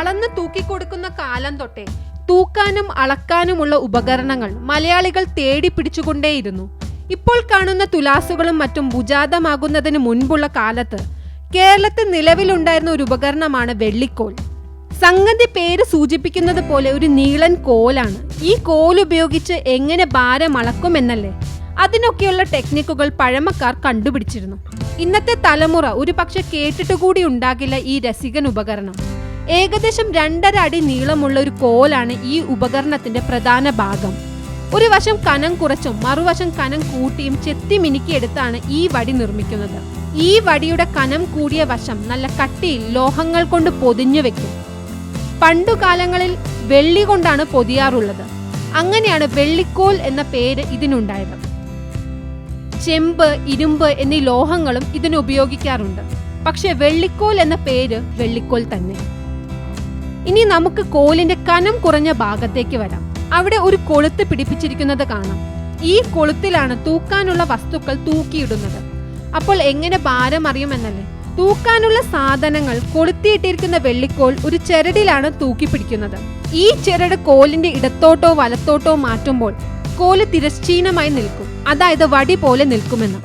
അളന്ന് തൂക്കിക്കൊടുക്കുന്ന കാലം തൊട്ടേ തൂക്കാനും അളക്കാനുമുള്ള ഉപകരണങ്ങൾ മലയാളികൾ തേടി പിടിച്ചുകൊണ്ടേയിരുന്നു. ഇപ്പോൾ കാണുന്ന തുലാസുകളും മറ്റും ഭുജാതമാകുന്നതിന് മുൻപുള്ള കാലത്ത് കേരളത്തിൽ നിലവിലുണ്ടായിരുന്ന ഒരു ഉപകരണമാണ് വെള്ളിക്കോൽ. സംഗതി പേര് സൂചിപ്പിക്കുന്നത് പോലെ ഒരു നീളൻ കോലാണ്. ഈ കോൽ ഉപയോഗിച്ച് എങ്ങനെ ഭാരം അളക്കുമെന്നല്ലേ? അതിനൊക്കെയുള്ള ടെക്നിക്കുകൾ പഴമക്കാർ കണ്ടുപിടിച്ചിരുന്നു. ഇന്നത്തെ തലമുറ ഒരു പക്ഷെ കേട്ടിട്ടുകൂടി ഉണ്ടാകില്ല ഈ രസികൻ ഉപകരണം. ഏകദേശം രണ്ടര അടി നീളമുള്ള ഒരു കോലാണ് ഈ ഉപകരണത്തിന്റെ പ്രധാന ഭാഗം. ഒരു വശം കനം കുറച്ചും മറുവശം കനം കൂട്ടിയും ചെത്തി മിനുക്കിയെടുത്താണ് ഈ വടി നിർമ്മിക്കുന്നത്. ഈ വടിയുടെ കനം കൂടിയ വശം നല്ല കട്ടിയിൽ ലോഹങ്ങൾ കൊണ്ട് പൊതിഞ്ഞു വെക്കും. പണ്ടുകാലങ്ങളിൽ വെള്ളി കൊണ്ടാണ് പൊതിയാറുള്ളത്. അങ്ങനെയാണ് വെള്ളിക്കോൽ എന്ന പേര് ഇതിനുണ്ടായത്. ചെമ്പ് ഇരുമ്പ് എന്നീ ലോഹങ്ങളും ഇതിന് ഉപയോഗിക്കാറുണ്ട്. പക്ഷെ വെള്ളിക്കോൽ എന്ന പേര് വെള്ളിക്കോൽ തന്നെ. ഇനി നമുക്ക് കോലിന്റെ കനം കുറഞ്ഞ ഭാഗത്തേക്ക് വരാം. അവിടെ ഒരു കൊളുത്ത് പിടിപ്പിച്ചിരിക്കുന്നത് കാണാം. ഈ കൊളുത്തിലാണ് തൂക്കാനുള്ള വസ്തുക്കൾ തൂക്കിയിടുന്നത്. അപ്പോൾ എങ്ങനെ ഭാരം അറിയുമെന്നല്ലേ? തൂക്കാനുള്ള സാധനങ്ങൾ കൊളുത്തിയിട്ടിരിക്കുന്ന വെള്ളിക്കോൽ ഒരു ചരടിലാണ് തൂക്കി പിടിക്കുന്നത് ഈ ചരട് കോലിന്റെ ഇടത്തോട്ടോ വലത്തോട്ടോ മാറ്റുമ്പോൾ കോൽ തിരശ്ചീനമായി നിൽക്കും. അതായത് വടി പോലെ നിൽക്കുമെന്ന്.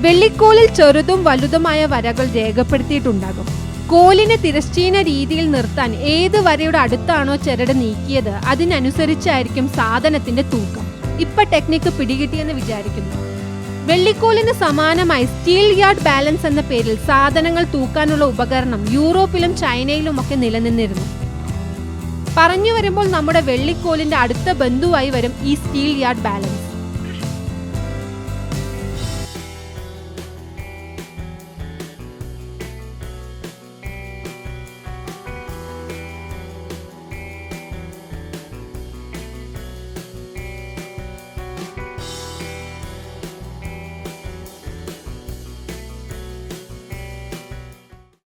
വെള്ളിക്കോലിൽ ചെറുതും വലുതുമായ വരകൾ രേഖപ്പെടുത്തിയിട്ടുണ്ടാകും. കോലിനെ തിരശ്ചീന രീതിയിൽ നിർത്താൻ ഏത് വരയുടെ അടുത്താണോ ചരട് നീക്കിയത് അതിനനുസരിച്ചായിരിക്കും സാധനത്തിന്റെ തൂക്കം. ഇപ്പൊ ടെക്നിക്ക് പിടികിട്ടിയെന്ന് വിചാരിക്കുന്നു. വെള്ളിക്കോലിന് സമാനമായി സ്റ്റീൽ യാർഡ് ബാലൻസ് എന്ന പേരിൽ സാധനങ്ങൾ തൂക്കാനുള്ള ഉപകരണം യൂറോപ്പിലും ചൈനയിലും ഒക്കെ നിലനിന്നിരുന്നു. പറഞ്ഞു വരുമ്പോൾ നമ്മുടെ വെള്ളിക്കോലിന്റെ അടുത്ത ബന്ധുവായി വരും ഈ സ്റ്റീൽ യാർഡ് ബാലൻസ്.